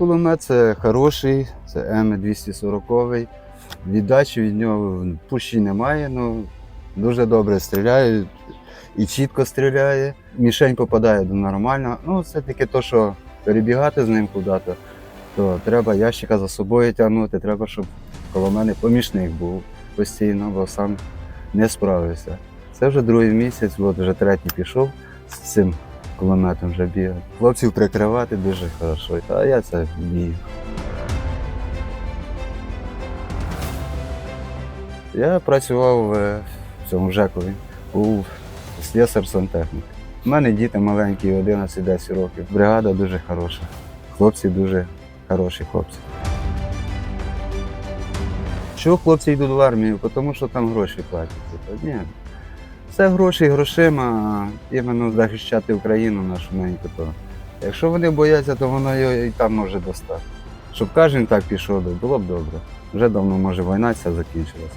кулемет це хороший, це М240. Віддачі від нього пущі немає, ну дуже добре стріляє і чітко стріляє. Мішень попадає нормально. Ну, це таки то, що перебігати з ним куди-то, то треба ящика за собою тягнути, треба, щоб коло мене помічник був постійно, бо сам не справився. Це вже другий місяць, от вже третій пішов з цим кулеметом вже бігав. Хлопців прикривати дуже хорошо, а я це вмію. Я працював е, в цьому ЖЕКові, був слесар сантехнік. У мене діти маленькі, 11-10 років. Бригада дуже хороша. Хлопці дуже хороші хлопці. Чого хлопці йдуть в армію? Тому що там гроші платять. Ні. Це гроші грошима, іменно захищати Україну нашу неньку. То. Якщо вони бояться, то воно його і там може достати. Щоб кожен так пішов, було б добре. Вже давно може війна ця закінчилася.